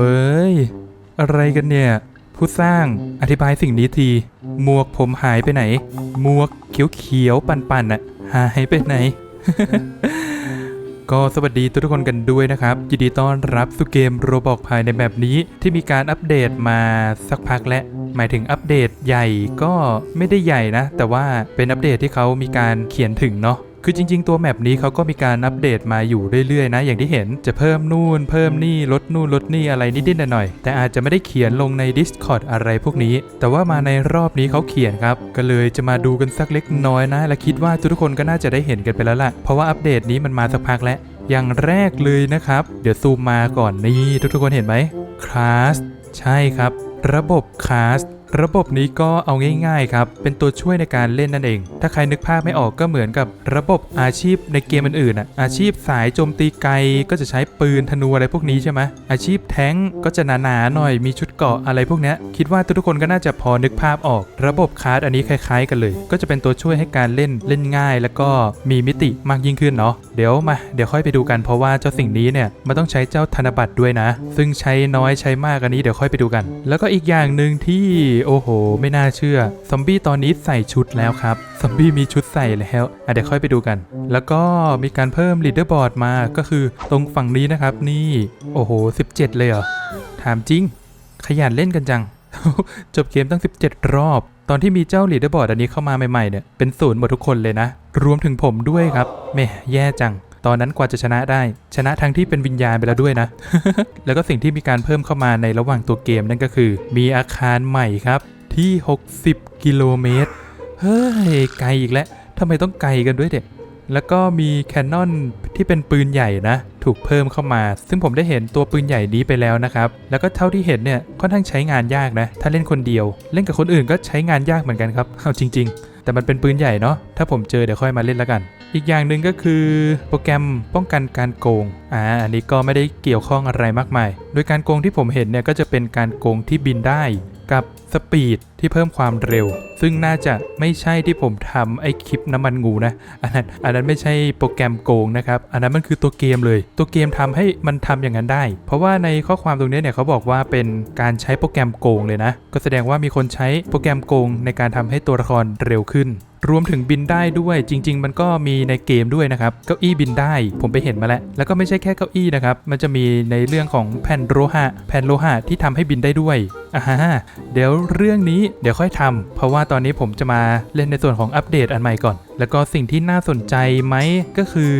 เอ้ย อะไรกันเนี่ย ผู้สร้างอธิบายสิ่งนี้ที หมวกผมหายไปไหน หมวกเขียวๆปั่นๆน่ะหายไปไหน ก็สวัสดีทุกคนกันด้วยนะครับ ยินดีต้อนรับสู่เกมโรบอกภายในแบบนี้ที่มีการอัปเดตมาสักพักและหมายถึงอัปเดตใหญ่ก็ไม่ได้ใหญ่นะ แต่ว่าเป็นอัปเดตที่เขามีการเขียนถึงเนาะ คือจริง ๆ ตัวแมปนี้เขาก็มีการอัปเดตมาอยู่เรื่อยๆนะ อย่างที่เห็นจะเพิ่มนู่น เพิ่มนี่ลดนู่นลดนี่อะไรนิดๆหน่อยๆแต่อาจจะไม่ได้เขียนลงใน Discord อะไรพวกนี้ แต่ว่ามาในรอบนี้เขาเขียนครับ ก็เลยจะมาดูกันสักเล็กน้อยนะ และคิดว่าทุกคนก็น่าจะได้เห็นกันไปแล้วล่ะ เพราะว่าอัปเดตนี้มันมาสักพักแล้วอย่างแรกเลยนะครับ เดี๋ยวซูมมาก่อนนี่ทุกๆคนเห็นไหมคลาสใช่ครับ ระบบคลาส ระบบนี้ก็เอาง่ายๆครับ เป็นตัวช่วยในการเล่นนั่นเอง ถ้าใครนึกภาพไม่ออกก็เหมือนกับระบบอาชีพในเกมอื่นๆอะ อาชีพสายโจมตีไกลก็จะใช้ปืนธนูอะไรพวกนี้ใช่ไหมอาชีพแท้งก็จะหนาๆหน่อย มีชุดเกราะอะไรพวกนี้คิดว่าทุกๆคนก็น่าจะพอนึกภาพออก ระบบคาร์ดอันนี้คล้ายๆ กันเลย ก็จะเป็นตัวช่วยให้การเล่นเล่นง่าย แล้วก็มีมิติมากยิ่งขึ้นเนาะ เดี๋ยวมา เดี๋ยวค่อยไปดูกันเพราะว่าเจ้าสิ่งนี้เนี่ยมันต้องใช้เจ้าธนบัตรด้วยนะ ซึ่งใช้น้อยใช้มากอันนี้เดี๋ยวค่อยไปดูกัน แล้วก็อีกอย่างหนึ่งที่โอ้โห ไม่น่าเชื่อ ซอมบี้ตอนนี้ใส่ชุดแล้วครับ ซอมบี้มีชุดใส่แล้วอะเดี๋ยวค่อยไปดูกัน แล้วก็มีการเพิ่มลีดเดอร์บอร์ดมาก็คือตรงฝั่งนี้นะครับ นี่ โอ้โห 17 เลยเหรอ ถามจริง ขยันเล่นกันจัง จบเกมตั้ง 17 รอบ ตอนที่มีเจ้าลีดเดอร์บอร์ดอันนี้เข้ามาใหม่ๆเนี่ยเป็นศูนย์หมดทุกคนเลยนะ รวมถึงผมด้วยครับแม่แย่จัง ตอนนั้นกว่าจะชนะได้ ชนะทั้งที่เป็นวิญญาณไปแล้วด้วยนะ แล้วก็สิ่งที่มีการเพิ่มเข้ามาในระหว่างตัวเกมนั่นก็คือ มีอาคารใหม่ครับที่ 60 กิโลเมตร เฮ้ย ไกลอีกแล้วทำไมต้องไกลกันด้วยเด็กแล้วก็มีแคนนอนที่เป็นปืนใหญ่นะ ถูกเพิ่มเข้ามา ซึ่งผมได้เห็นตัวปืนใหญ่นี้ไปแล้วนะครับ แล้วก็เท่าที่เห็นเนี่ยค่อนข้างใช้งานยากนะ ถ้าเล่นคนเดียว เล่นกับคนอื่นก็ใช้งานยากเหมือนกันครับเอาจริง ๆ แต่มันเป็นปืนใหญ่เนาะถ้าผมเจอเดี๋ยวค่อยมาเล่นแล้วกัน อีกอย่างหนึ่งก็คือโปรแกรมป้องกันการโกง อ่า อันนี้ก็ไม่ได้เกี่ยวข้องอะไรมากมาย โดยการโกงที่ผมเห็นเนี่ยก็จะเป็นการโกงที่บินได้กับสปีดที่เพิ่มความเร็ว ซึ่งน่าจะไม่ใช่ที่ผมทำไอ้คลิปน้ำมันงูนะ อันนั้นอันนั้นไม่ใช่โปรแกรมโกงนะครับ อันนั้นมันคือตัวเกมเลย ตัวเกมทำให้มันทำอย่างนั้นได้ เพราะว่าในข้อความตรงนี้เนี่ยเขาบอกว่าเป็นการใช้โปรแกรมโกงเลยนะ ก็แสดงว่ามีคนใช้โปรแกรมโกงในการทำให้ตัวละครเร็วขึ้น รวมถึงบินได้ด้วยจริง ๆ มันก็มีในเกมด้วยนะครับเก้าอี้บินได้ผมไปเห็นมาแล้ว แล้วก็ไม่ใช่แค่เก้าอี้นะครับ มันจะมีในเรื่องของแผ่นโลหะแผ่นโลหะที่ทำให้บินได้ด้วยอ่าฮะเดี๋ยวเรื่องนี้เดี๋ยวค่อยทำเพราะว่าตอนนี้ผมจะมาเล่นในส่วนของอัปเดตอันใหม่ก่อน แล้วก็สิ่งที่น่าสนใจไหมก็คือ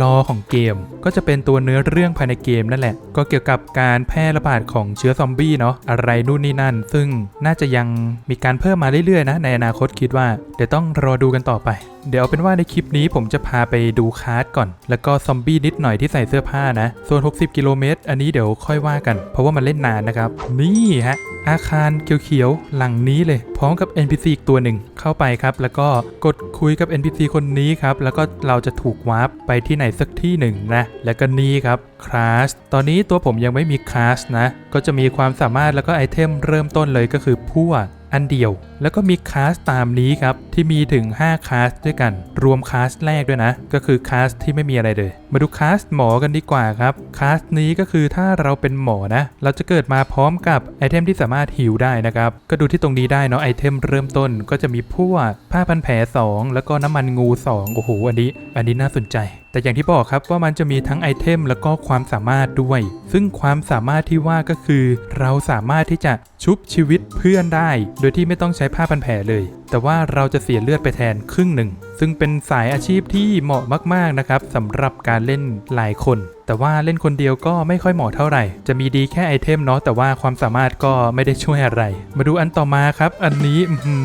ลอของเกม ก็จะเป็นตัวเนื้อเรื่องภายในเกมนั่นแหละ ก็เกี่ยวกับการแพร่ระบาดของเชื้อซอมบี้เนาะอะไรนู่นนี่นั่น ซึ่งน่าจะยังมีการเพิ่มมาเรื่อยๆนะในอนาคตคิดว่าเดี๋ยวต้องรอดูกันต่อไป เดี๋ยวเอาเป็นว่าในคลิปนี้ผมจะพาไปดูคาร์ดก่อน แล้วก็ซอมบี้นิดหน่อยที่ใส่เสื้อผ้านะ ส่วน 60 กิโลเมตร อันนี้เดี๋ยวค่อยว่ากัน เพราะว่ามันเล่นนานนะครับ นี่ฮะ อาคารเขียวๆ หลังนี้เลย พร้อมกับ NPC อีกตัวหนึ่งเข้าไปครับ แล้วก็กดคุยกับ NPC คนนี้ครับ แล้วก็เราจะถูกวาร์ปไปที่ไหนสักที่หนึ่งนะ แล้วก็นี่ครับคลาสตอนนี้ตัวผมยังไม่มีคลาสนะ ก็จะมีความสามารถแล้วก็ไอเทมเริ่มต้นเลยก็คือพั่ว อันเดียว แล้วก็มีคลาสตามนี้ครับ ที่มีถึง 5คลาสด้วยกัน รวมคลาสแรกด้วยนะ ก็คือคลาสที่ไม่มีอะไรเลยมาดูคลาสหมอกันดีกว่าครับคลาสนี้ก็คือถ้าเราเป็นหมอนะ เราจะเกิดมาพร้อมกับไอเทมที่สามารถฮิวได้นะครับ ก็ดูที่ตรงนี้ได้เนาะไอเทมเริ่มต้นก็จะมีพวกผ้าพันแผล 2 แล้วก็น้ำมันงู 2 โอ้โห อันนี้ อันนี้น่าสนใจ แต่อย่างที่บอกครับว่ามันจะมีทั้งไอเทมแล้วก็ความสามารถด้วย ซึ่งความสามารถที่ว่าก็คือ เราสามารถที่จะชุบชีวิตเพื่อนได้ โดยที่ไม่ต้องใช้ผ้าพันแผลเลยแต่ว่าเราจะเสียเลือดไปแทนครึ่งหนึ่ง ซึ่งเป็นสายอาชีพที่เหมาะมากๆนะครับสำหรับการเล่นหลายคน แต่ว่าเล่นคนเดียวก็ไม่ค่อยเหมาะเท่าไหร่ จะมีดีแค่ไอเทมเนาะแต่ว่าความสามารถก็ไม่ได้ช่วยอะไร มาดูอันต่อมาครับ อันนี้หื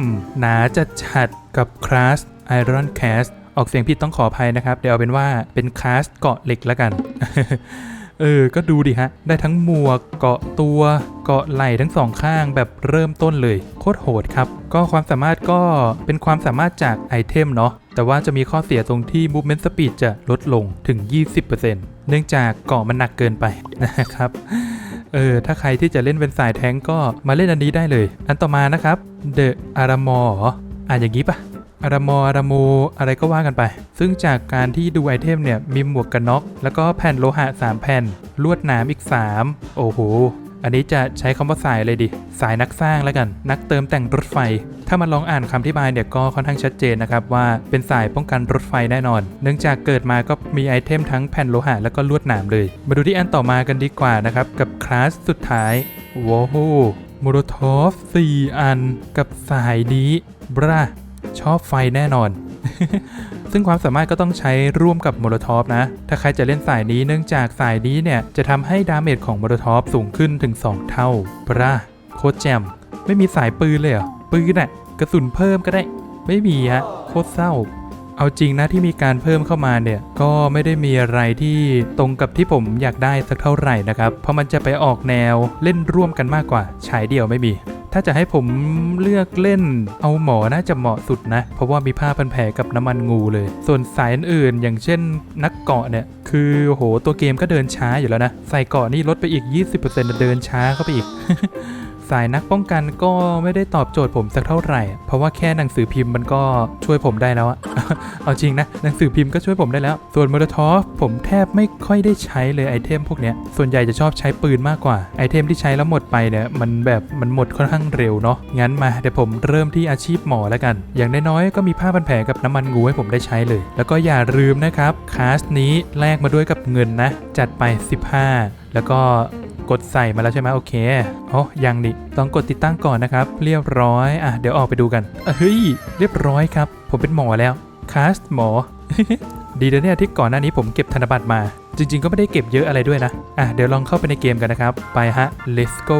อหนาจะฉัดกับคลาส Iron Cast ออกเสียงผิดต้องขออภัยนะครับ เดี๋ยวเอาเป็นว่าเป็นคลาสเกาะเหล็กแล้วกัน เออ ก็ดูดิฮะ ได้ทั้งหมวกเกาะตัวเกาะไหล่ทั้งสองข้างแบบเริ่มต้นเลย โคตรโหดครับ ก็ความสามารถก็เป็นความสามารถจากไอเทมเนาะแต่ว่าจะมีข้อเสียตรงที่ movement speed จะลดลงถึง 20%เนื่องจากเกาะมันหนักเกินไปนะครับเออ ถ้าใครที่จะเล่นเป็นสายแท้งก็มาเล่นอันนี้ได้เลย อันต่อมานะครับ The Armor ออ่านอย่างนี้ปะ อารามออาราโมอะไรก็ว่ากันไป ซึ่งจากการที่ดูไอเทมเนี่ย มีหมวกกันน็อก แล้วก็แผ่นโลหะ 3 แผ่น ลวดหนามอีก 3 โอ้โห อันนี้จะใช้คำว่าสายเลยดิ สายนักสร้างแล้วกัน นักเติมแต่งรถไฟ ถ้ามาลองอ่านคำอธิบายเนี่ยก็ค่อนข้างชัดเจนนะครับว่าเป็นสายป้องกันรถไฟแน่นอน เนื่องจากเกิดมาก็มีไอเทมทั้งแผ่นโลหะแล้วก็ลวดหนามเลย มาดูที่อันต่อมากันดีกว่านะครับกับคลาสสุดท้ายโว้าวโมโรทอฟ4อัน กับสายนี้บรา ชอบไฟแน่นอน ซึ่งความสามารถก็ต้องใช้ร่วมกับโมโลทอฟนะ ถ้าใครจะเล่นสายนี้เนื่องจากสายนี้เนี่ย จะทำให้ดาเมจของโมโลทอฟสูงขึ้นถึง 2 เท่าปราโคตรแจมไม่มีสายปืนเลยเหรอ ปืนน่ะกระสุนเพิ่มก็ได้ ไม่มีฮะโคตรเศร้า เอาจริงนะที่มีการเพิ่มเข้ามาเนี่ย ก็ไม่ได้มีอะไรที่ตรงกับที่ผมอยากได้สักเท่าไหร่นะครับ เพราะมันจะไปออกแนวเล่นร่วมกันมากกว่าฉายเดี่ยวไม่มี ถ้าจะให้ผมเลือกเล่น เอาหมอน่าจะเหมาะสุดนะ เพราะว่ามีผ้าพันแผลกับน้ำมันงูเลย ส่วนสายอื่นๆอย่างเช่นนักเกาะเนี่ย คือโหตัวเกมก็เดินช้าอยู่แล้วนะ ใส่เกาะนี่ลดไปอีก 20%เดินช้าเข้าไปอีก สายนักป้องกันก็ไม่ได้ตอบโจทย์ผมสักเท่าไหร่ เพราะว่าแค่หนังสือพิมพ์มันก็ช่วยผมได้แล้วอะเอาจริงนะ หนังสือพิมพ์ก็ช่วยผมได้แล้ว ส่วนมอเตอร์ทอฟผมแทบไม่ค่อยได้ใช้เลยไอเทมพวกเนี้ย ส่วนใหญ่จะชอบใช้ปืนมากกว่า ไอเทมที่ใช้แล้วหมดไปเนี่ยมันแบบมันหมดค่อนข้างเร็วเนาะ งั้นมาเดี๋ยวผมเริ่มที่อาชีพหมอแล้วกัน อย่างน้อยๆก็มีผ้าพันแผลกับน้ำมันงูให้ผมได้ใช้เลย แล้วก็อย่าลืมนะครับคลาสนี้แลกมาด้วยกับเงินนะ จัดไป 15 แล้วก็ กดใส่มาแล้วใช่ไหมโอเคอ๋อยังนี่ต้องกดติดตั้งก่อนนะครับ เรียบร้อยอะเดี๋ยวออกไปดูกันเฮ้ยเรียบร้อยครับ ผมเป็นหมอแล้วคาสหมอ ดีนะเนี่ยที่ก่อนหน้านี้ผมเก็บธนบัตรมา จริง ๆ ก็ไม่ได้เก็บเยอะอะไรด้วยนะอะเดี๋ยวลองเข้าไปในเกมกันนะครับ ไปฮะ let's go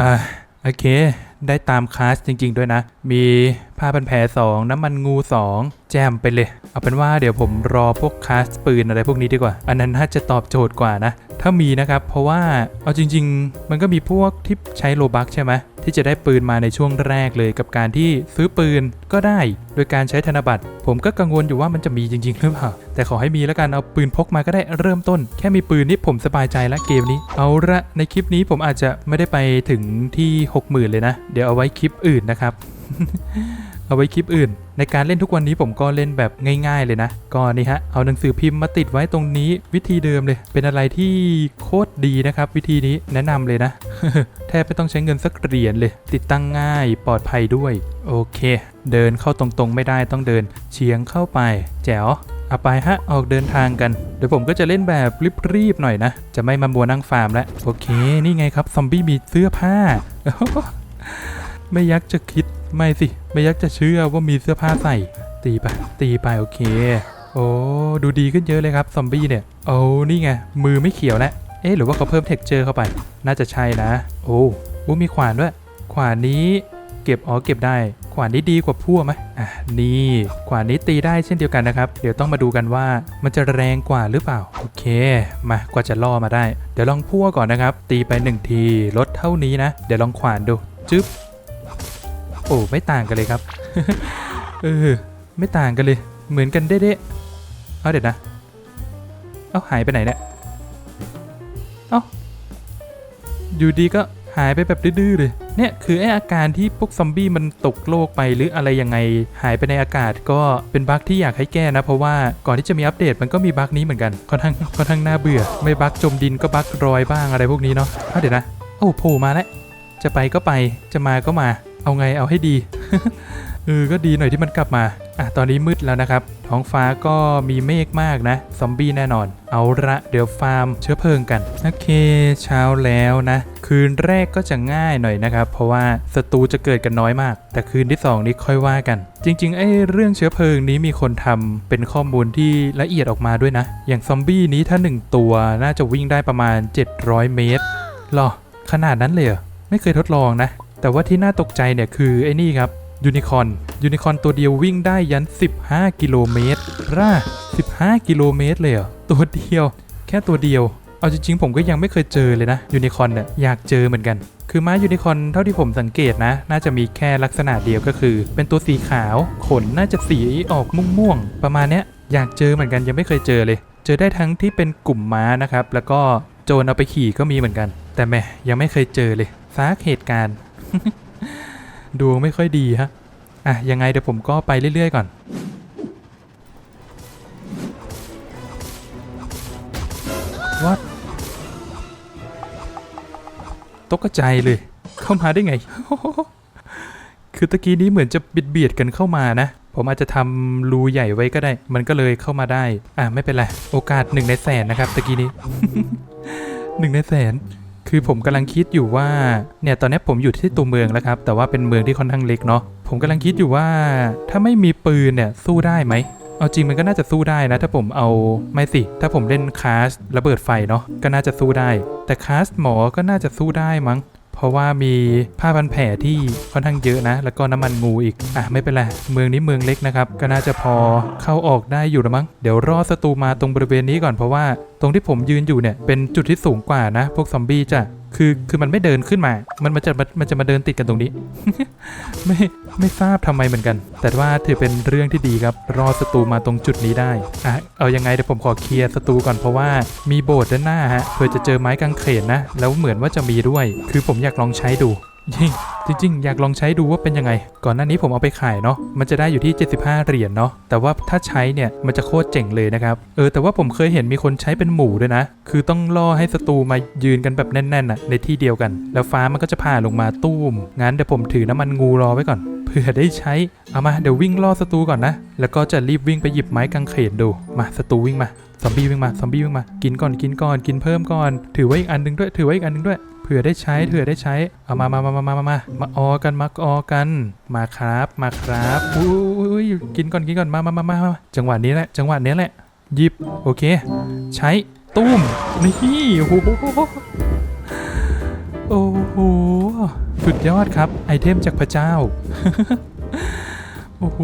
อะโอเค ได้ตามคลาสจริง ๆ ด้วยนะ มีผ้าพันแผล2 น้ำมันงู 2 แจมไปเลย เอาเป็นว่าเดี๋ยวผมรอพวกคลาสปืนอะไรพวกนี้ดีกว่า อันนั้นน่าจะตอบโจทย์กว่านะ ถ้ามีนะครับ เพราะว่าเอาจริง ๆ มันก็มีพวกที่ใช้โลบักใช่ไหม ที่จะได้ปืนมาในช่วงแรกเลยกับการที่ซื้อปืนก็ได้ โดยการใช้ธนบัตร ผมก็กังวลอยู่ว่ามันจะมีจริงๆหรือเปล่าแต่ขอให้มีแล้วกันเอาปืนพกมาก็ได้เริ่มต้น แค่มีปืนนี่ผมสบายใจแล้วเกมนี้ เอาละในคลิปนี้ผมอาจจะไม่ได้ไปถึงที่ 60,000 เลยนะ เดี๋ยวเอาไว้คลิปอื่นนะครับ เอาไว้คลิปอื่น ในการเล่นทุกวันนี้ผมก็เล่นแบบง่าย ๆ เลยนะ ก็นี่ฮะ เอาหนังสือพิมพ์มาติดไว้ตรงนี้วิธีเดิมเลย เป็นอะไรที่โคตรดีนะครับ วิธีนี้แนะนำเลยนะ แทบไม่ต้องใช้เงินสักเหรียญเลย ติดตั้งง่ายปลอดภัยด้วย โอเค เดินเข้าตรงๆไม่ได้ต้องเดิน เฉียงเข้าไป แจ๋วเอาไปฮะ ออกเดินทางกัน เดี๋ยวผมก็จะเล่นแบบรีบๆหน่อยนะ จะไม่มาบัวนั่งฟาร์มแล้ว โอเค นี่ไงครับ ซอมบี้มีเสื้อผ้า ไม่ยักจะคิด ไม่สิ ไม่ยักจะเชื่อว่ามีเสื้อผ้าใส่ ตีไป ตีไปโอเค โอ้ดูดีขึ้นเยอะเลยครับซอมบี้เนี่ยโอ้นี่ไง มือไม่เขียวแล้วเอ๊ะหรือว่าเขาเพิ่มเท็กเจอร์เข้าไป น่าจะใช่นะ โอ้โอ้มีขวานด้วย ขวานนี้เก็บอ๋อเก็บได้ ขวานนี้ดีกว่าพั่วไหมอะนี่ขวานนี้ตีได้เช่นเดียวกันนะครับ เดี๋ยวต้องมาดูกันว่ามันจะแรงกว่าหรือเปล่า โอเค มากว่าจะล่อมาได้ เดี๋ยวลองพั่วก่อนนะครับ ตีไปหนึ่งทีลดเท่านี้นะ เดี๋ยวลองขวานดู จึ๊บ โอ้ไม่ต่างกันเลยครับ เออ ไม่ต่างกันเลย เหมือนกันเด๊ะๆเอาเดี๋ยวนะ เอาหายไปไหนเนี่ย เอาอยู่ดีก็หายไปแบบดื้อเลย เนี่ยคือไออาการที่พวกซอมบี้มันตกโลกไปหรืออะไรยังไงหายไปในอากาศก็เป็นบั๊กที่อยากให้แก้นะ เพราะว่าก่อนที่จะมีอัปเดตมันก็มีบั๊กนี้เหมือนกันค่อนข้างค่อนข้างน่าเบื่อ ไม่บั๊กจมดินก็บั๊กรอยบ้างอะไรพวกนี้เนาะเอาเดี๋ยวนะ โอ้โผล่มาแล้วจะไปก็ไปจะมาก็มา เอาไงเอาให้ดีเออก็ดีหน่อยที่มันกลับมาอะตอนนี้มืดแล้วนะครับ ท้องฟ้าก็มีเมฆมากนะ ซอมบี้แน่นอน เอาละเดี๋ยวฟาร์มเชื้อเพลิงกัน โอเค เช้าแล้วนะ คืนแรกก็จะง่ายหน่อยนะครับ เพราะว่าศัตรูจะเกิดกันน้อยมาก แต่คืนที่ 2 นี้ค่อยว่ากัน จริงๆไอ้เรื่องเชื้อเพลิงนี้มีคนทำเป็นข้อมูลที่ละเอียดออกมาด้วยนะ อย่างซอมบี้นี้ถ้า 1 ตัวน่าจะวิ่งได้ประมาณ 700 เมตรหรอขนาดนั้นเลยเหรอไม่เคยทดลองนะ แต่ว่าที่น่าตกใจเนี่ยคือไอ้นี่ครับยูนิคอนยูนิคอนตัวเดียววิ่งได้ยัน 15 กิโลเมตรร่า15 กิโลเมตรเลยเหรอตัวเดียว แค่ตัวเดียว เอาจริงๆ ผมก็ยังไม่เคยเจอเลยนะยูนิคอนเนี่ยอยากเจอเหมือนกัน คือม้ายูนิคอนเท่าที่ผมสังเกตนะ น่าจะมีแค่ลักษณะเดียวก็คือ เป็นตัวสีขาวขนน่าจะสีออกม่วงๆประมาณเนี้ยอยากเจอเหมือนกันยังไม่เคยเจอเลย เจอได้ทั้งที่เป็นกลุ่มม้านะครับแล้วก็โจรเอาไปขี่ก็มีเหมือนกัน แต่แม่ยังไม่เคยเจอเลยซักเหตุการณ์ ดวงไม่ค่อยดีฮะ อะ ยังไงเดี๋ยวผมก็ไปเรื่อย ๆ ก่อน วัดตกใจเลย เข้ามาได้ไง คือตะกี้นี้เหมือนจะบิดเบียดกันเข้ามานะ ผมอาจจะทำรูใหญ่ไว้ก็ได้ มันก็เลยเข้ามาได้ อะ ไม่เป็นไร โอกาสหนึ่งในแสนนะครับตะกี้นี้หนึ่งในแสน คือผมกำลังคิดอยู่ว่าเนี่ยตอนนี้ผมอยู่ที่ตัวเมืองแล้วครับ แต่ว่าเป็นเมืองที่ค่อนข้างเล็กเนาะผมกำลังคิดอยู่ว่าถ้าไม่มีปืนเนี่ยสู้ได้ไหมเอาจริงมันก็น่าจะสู้ได้นะ ถ้าผมเอาไม่สิ ถ้าผมเล่นคาสระเบิดไฟเนาะก็น่าจะสู้ได้ แต่คาสหมอก็น่าจะสู้ได้มั้ง เพราะว่ามีผ้าพันแผลที่ค่อนข้างเยอะนะ แล้วก็น้ำมันงูอีก อะไม่เป็นไร เมืองนี้เมืองเล็กนะครับ ก็น่าจะพอเข้าออกได้อยู่ละมั้ง เดี๋ยวรอศัตรูมาตรงบริเวณนี้ก่อนเพราะว่า ตรงที่ผมยืนอยู่เนี่ยเป็นจุดที่สูงกว่านะ พวกซอมบี้จะ คือคือมันไม่เดินขึ้นมา มันมันจะมันจะมาเดินติดกันตรงนี้ ไม่ไม่ทราบทำไมเหมือนกัน แต่ว่าถือเป็นเรื่องที่ดีครับ รอศัตรูมาตรงจุดนี้ได้อะเอายังไงเดี๋ยวผมขอเคลียร์ศัตรูก่อนเพราะว่ามีโบสถ์ด้านหน้าฮะเพื่อจะเจอไม้กางเขนนะ แล้วเหมือนว่าจะมีด้วย คือผมอยากลองใช้ดู จริงจริงๆ อยากลองใช้ดูว่าเป็นยังไง ก่อนหน้านี้ผมเอาไปขายเนาะ มันจะได้อยู่ที่ 75 เหรียญเนาะ แต่ว่าถ้าใช้เนี่ยมันจะโคตรเจ๋งเลยนะครับ เออแต่ว่าผมเคยเห็นมีคนใช้เป็นหมู่ด้วยนะ คือต้องล่อให้ศัตรูมายืนกันแบบแน่นๆน่ะในที่เดียวกัน แล้วฟ้ามันก็จะผ่าลงมาตู้ม งั้นเดี๋ยวผมถือน้ำมันงูรอไว้ก่อนเพื่อได้ใช้ เอามาเดี๋ยววิ่งล่อศัตรูก่อนนะ แล้วก็จะรีบวิ่งไปหยิบไม้กางเขนดู มาศัตรูวิ่งมา ซอมบี้วิ่งมา ซอมบี้วิ่งมา กินก่อน กินก่อน กินเพิ่มก่อน ถือไว้อีกอันนึงด้วย ถือไว้อีกอันนึงด้วย ผื่อได้ใช้เผื่อได้ใช้ เอามามามามามามามามาออกันมาออกัน มาครับ มาครับอุ้ยกินก่อนกินก่อนมามามามามาจังหวะนี้แหละ จังหวะนี้แหละหยิบโอเค ใช้ตุ้มนี่โอ้โหโอ้โหสุดยอดครับ ไอเทมจากพระเจ้าโอ้โห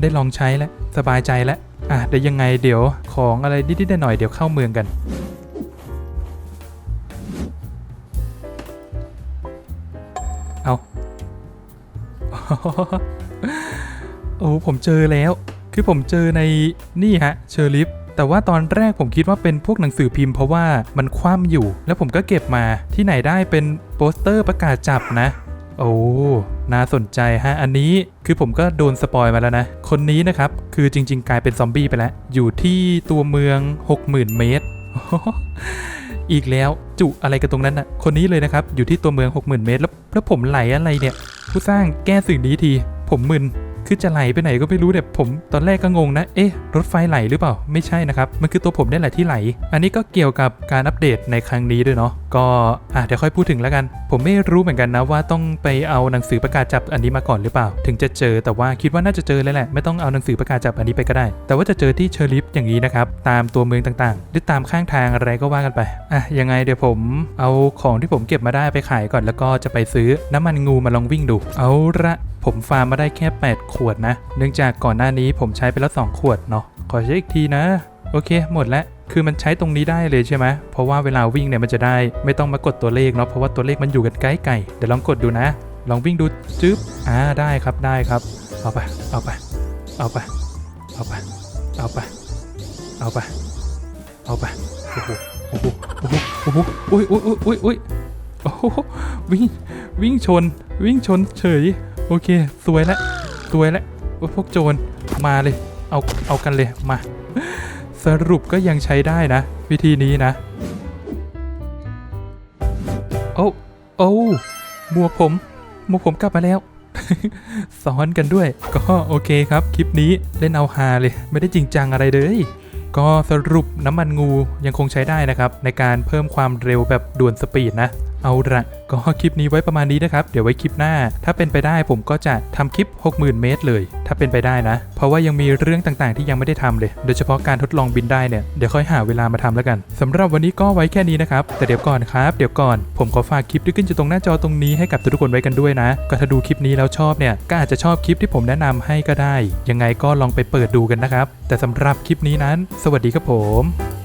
ได้ลองใช้แล้วสบายใจแล้วอะเดี๋ยวยังไงเดี๋ยวของอะไรนิดๆหน่อยๆเดี๋ยวเข้าเมืองกัน โอ้ผมเจอแล้ว คือผมเจอในนี่ฮะเชอร์ลิฟแต่ว่าตอนแรกผมคิดว่าเป็นพวกหนังสือพิมพ์เพราะว่ามันคว่ำอยู่ แล้วผมก็เก็บมาที่ไหนได้เป็นโปสเตอร์ประกาศจับนะ โอ้น่าสนใจฮะ อันนี้คือผมก็โดนสปอยมาแล้วนะ คนนี้นะครับ คือจริง ๆ กลายเป็นซอมบี้ไปแล้ว อยู่ที่ตัวเมือง 60,000 เมตร อีกแล้วจุอะไรกันตรงนั้นน่ะ คนนี้เลยนะครับ อยู่ที่ตัวเมือง 60,000 เมตร แล้วแล้วผมไหลอะไรเนี่ย ผู้สร้างแก้สิ่งนี้ที ผมมึน คือจะไหลไปไหนก็ไม่รู้เนี่ยผมตอนแรกก็งงนะ เอ๊ะ รถไฟไหลหรือเปล่า ไม่ใช่นะครับ มันคือตัวผมนี่แหละที่ไหล อันนี้ก็เกี่ยวกับการอัปเดตในครั้งนี้ด้วยเนาะ ก็อะเดี๋ยวค่อยพูดถึงแล้วกัน ผมไม่รู้เหมือนกันนะว่าต้องไปเอาหนังสือประกาศจับอันนี้มาก่อนหรือเปล่า ถึงจะเจอ แต่ว่าคิดว่าน่าจะเจอเลยแหละ ไม่ต้องเอาหนังสือประกาศจับอันนี้ไปก็ได้ แต่ว่าจะเจอที่เชอร์ลิฟอย่างนี้นะครับ ตามตัวเมืองต่างๆ หรือตามข้างทางอะไรก็ว่ากันไป อะยังไงเดี๋ยวผมเอาของที่ผมเก็บมาได้ไปขายก่อนแล้วก็จะไปซื้อน้ำมันงูมาลองวิ่งดู เอาละผมฟาร์มมาได้แค่ 8 ขวดนะ เนื่องจากก่อนหน้านี้ผมใช้ไปแล้ว 2 ขวดเนาะ ขอใช้อีกทีนะ โอเค หมดแล้ว คือมันใช้ตรงนี้ได้เลยใช่ไหม เพราะว่าเวลาวิ่งเนี่ยมันจะได้ ไม่ต้องมากดตัวเลขเนาะ เพราะว่าตัวเลขมันอยู่กันใกล้ไก่เดี๋ยวลองกดดูนะ ลองวิ่งดูจึ๊บ อ่า ได้ครับ ได้ครับ เอาไปเอาไปเอาไปเอาไปเอาไปเอาไปเอาไปโอ้โหโอ้โหโอ้โหโอ้โหอุ้ยอุ้ยอุ้ยอุ้ยโอ้โหวิ่งวิ่งชน วิ่งชนเฉย โอเค สวยแล้วสวยแล้วพวกโจรมาเลย เอาเอากันเลยมา สรุปก็ยังใช้ได้นะ วิธีนี้นะ โอ้โอ้หมวกผมหมวกผมกลับมาแล้วซ้อนกันด้วย ก็โอเคครับ คลิปนี้เล่นเอาฮาเลย ไม่ได้จริงจังอะไรเลย ก็สรุปน้ำมันงูยังคงใช้ได้นะครับ ในการเพิ่มความเร็วแบบด่วนสปีดนะ เอาละก็คลิปนี้ไว้ประมาณนี้นะครับ เดี๋ยวไว้คลิปหน้า ถ้าเป็นไปได้ผมก็จะทำคลิป 60,000 เมตรเลย ถ้าเป็นไปได้นะ เพราะว่ายังมีเรื่องต่างๆ ที่ยังไม่ได้ทำเลย โดยเฉพาะการทดลองบินได้เนี่ย เดี๋ยวค่อยหาเวลามาทำแล้วกันสำหรับวันนี้ก็ไว้แค่นี้นะครับ แต่เดี๋ยวก่อนครับ เดี๋ยวก่อน ผมขอฝากคลิปที่ขึ้นอยู่ตรงหน้าจอตรงนี้ให้กับทุกๆคนไว้กันด้วยนะ ก็ถ้าดูคลิปนี้แล้วชอบเนี่ย ก็อาจจะชอบคลิปที่ผมแนะนำให้ก็ได้ ยังไงก็ลองไปเปิดดูกันนะครับ แต่สำหรับคลิปนี้นั้น สวัสดีครับผม